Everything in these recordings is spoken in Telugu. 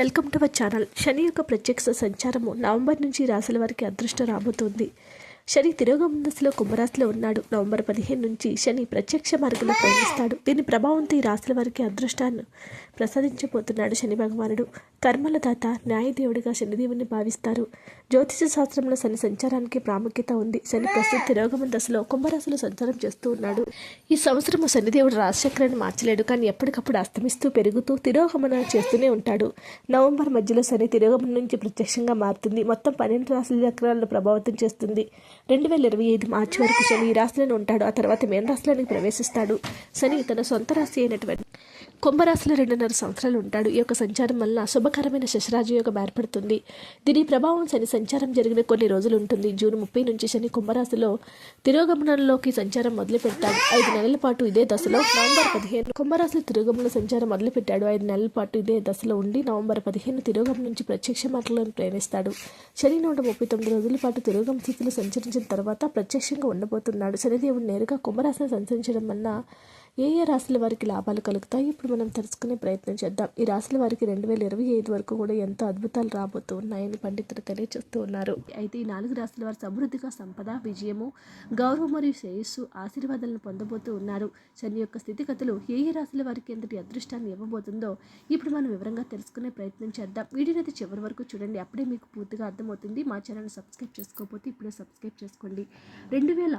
Welcome to our channel. Shani యొక్క ప్రత్యక్ష సంచారము నవంబర్ నుంచి రాశుల వారికి అదృష్టం రాబోతోంది. శని తిరోగమన దశలో కుంభరాశిలో ఉన్నాడు. నవంబర్ పదిహేను నుంచి శని ప్రత్యక్ష మార్గంలో ప్రయాణిస్తాడు. దీని ప్రభావంతో ఈ రాశుల వారికి అదృష్టాన్ని ప్రసాదించబోతున్నాడు శని భగవానుడు. కర్మల దాత న్యాయదేవుడిగా శనిదేవుని భావిస్తారు. జ్యోతిష శాస్త్రంలో శని సంచారానికి ప్రాముఖ్యత ఉంది. శని ప్రస్తుత తిరోగమన దశలో కుంభరాశిలో సంచారం చేస్తూ ఉన్నాడు. ఈ సంవత్సరం శనిదేవుడు రాజశేఖరాన్ని మార్చలేడు కానీ ఎప్పటికప్పుడు అస్తమిస్తూ పెరుగుతూ తిరోగమన చేస్తూనే ఉంటాడు. నవంబర్ మధ్యలో శని తిరోగమనం నుంచి ప్రత్యక్షంగా మారుతుంది. మొత్తం పన్నెండు రాశుల చక్రాలను ప్రభావితం చేస్తుంది. రెండు వేల ఇరవై ఐదు మార్చి వరకు శని ఈ రాశిలోనే ఉంటాడు. ఆ తర్వాత మేన రాశిలోనికి ప్రవేశిస్తాడు. శని తన సొంత రాశి అయినటువంటి కుంభరాశిలో రెండున్నర సంవత్సరాలు ఉంటాడు. ఈ యొక్క సంచారం వల్ల శుభకరమైన శశరాజయోగం ఏర్పడుతుంది దీని ప్రభావం శని సంచారం జరిగిన కొన్ని రోజులు ఉంటుంది. జూన్ ముప్పై నుంచి శని కుంభరాశిలో తిరోగమనంలోకి సంచారం మొదలుపెట్టాడు. ఐదు నెలల పాటు ఇదే దశలో నవంబర్ పదిహేను కుంభరాశిలో తిరోగమన సంచారం మొదలుపెట్టాడు. ఐదు నెలల పాటు ఇదే దశలో ఉండి నవంబర్ పదిహేను తిరోగమనం నుంచి ప్రత్యక్ష మార్గంలో ప్రయాణిస్తాడు. శని నూట ముప్పై తొమ్మిది రోజుల పాటు తిరోగమ స్థితిలో సంచరించిన తర్వాత ప్రత్యక్షంగా ఉండబోతున్నాడు. శనిదేవుడు నేరుగా కుంభరాశిని సంచరించడం వల్ల ఏ ఏ రాశుల వారికి లాభాలు కలుగుతాయి? ఇప్పుడు మనం తెలుసుకునే ప్రయత్నం చేద్దాం. ఈ రాశుల వారికి రెండు వేల ఇరవై ఐదు వరకు కూడా ఎంతో అద్భుతాలు రాబోతూ ఉన్నాయని పండితులు తెలియజేస్తూ ఉన్నారు. అయితే ఈ నాలుగు రాశుల వారు సమృద్ధిగా సంపద విజయము గౌరవం మరియు శ్రేయస్సు ఆశీర్వాదాలను పొందబోతూ ఉన్నారు. శని యొక్క స్థితిగతులు ఏ ఏ రాశుల వారికి ఎంతటి అదృష్టాన్ని ఇవ్వబోతుందో ఇప్పుడు మనం వివరంగా తెలుసుకునే ప్రయత్నం చేద్దాం. వీడియోని అయితే చివరి వరకు చూడండి. అప్పుడే మీకు పూర్తిగా అర్థమవుతుంది. మా ఛానల్ సబ్స్క్రైబ్ చేసుకోకపోతే ఇప్పుడే సబ్స్క్రైబ్ చేసుకోండి. రెండు వేల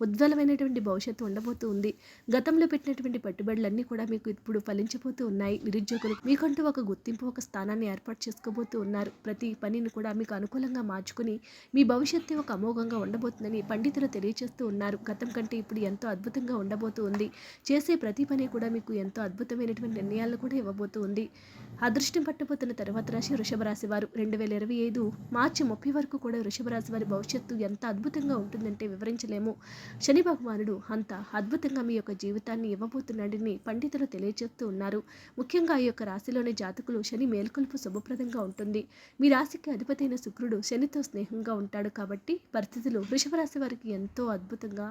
ఉజ్వలమైనటువంటి భవిష్యత్తు ఉండబోతూ ఉంది. గతంలో పెట్టినటువంటి పెట్టుబడులన్నీ కూడా మీకు ఇప్పుడు ఫలించబోతూ ఉన్నాయి. నిరుద్యోగులు మీకంటూ ఒక గుర్తింపు ఒక స్థానాన్ని ఏర్పాటు చేసుకోబోతూ ఉన్నారు. ప్రతి పనిని కూడా మీకు అనుకూలంగా మార్చుకుని మీ భవిష్యత్తు ఒక అమోఘంగా ఉండబోతుందని పండితులు తెలియజేస్తూ ఉన్నారు. గతం కంటే ఇప్పుడు ఎంతో అద్భుతంగా ఉండబోతూ ఉంది. చేసే ప్రతి పని కూడా మీకు ఎంతో అద్భుతమైనటువంటి నిర్ణయాలను కూడా ఇవ్వబోతూ ఉంది. అదృష్టం పట్టబోతున్న తర్వాత రాశి వృషభ రాశి వారు రెండు వేల ఇరవై ఐదు మార్చి ముప్పై వరకు కూడా వృషభ రాశి వారి భవిష్యత్తు ఎంత అద్భుతంగా ఉంటుందంటే వివరించలేము. శని భగవానుడు అంత అద్భుతంగా మీ యొక్క జీవితాన్ని ఇవ్వబోతున్నాడని పండితులు తెలియజేస్తూ ఉన్నారు. ముఖ్యంగా ఈ యొక్క రాశిలోని జాతకులు శని మేల్కొల్పు శుభప్రదంగా ఉంటుంది. మీ రాశికి అధిపతైన శుక్రుడు శనితో స్నేహంగా ఉంటాడు కాబట్టి పరిస్థితులు వృషభ రాశి వారికి ఎంతో అద్భుతంగా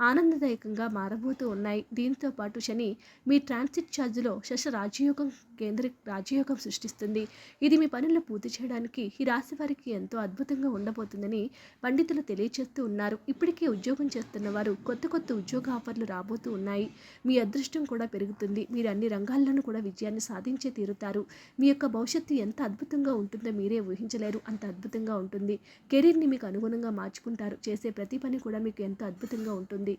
ఆనందదాయకంగా మారబోతూ ఉన్నాయి. దీంతో పాటు శని మీ ట్రాన్సిట్ ఛార్జ్లో శశ రాజయోగం కేంద్ర రాజయోగం సృష్టిస్తుంది. ఇది మీ పనులు పూర్తి చేయడానికి ఈ రాశి వారికి ఎంతో అద్భుతంగా ఉండబోతుందని పండితులు తెలియజేస్తూ ఉన్నారు. ఇప్పటికే ఉద్యోగం చేస్తున్న వారు కొత్త కొత్త ఉద్యోగ ఆఫర్లు రాబోతూ ఉన్నాయి. మీ అదృష్టం కూడా పెరుగుతుంది. మీరు అన్ని రంగాల్లోనూ కూడా విజయాన్ని సాధించే తీరుతారు. మీ యొక్క భవిష్యత్తు ఎంత అద్భుతంగా ఉంటుందో మీరే ఊహించలేరు. అంత అద్భుతంగా ఉంటుంది. కెరీర్ని మీకు అనుగుణంగా మార్చుకుంటారు. చేసే ప్రతి పని కూడా మీకు ఎంతో అద్భుతంగా ఉంటుంది.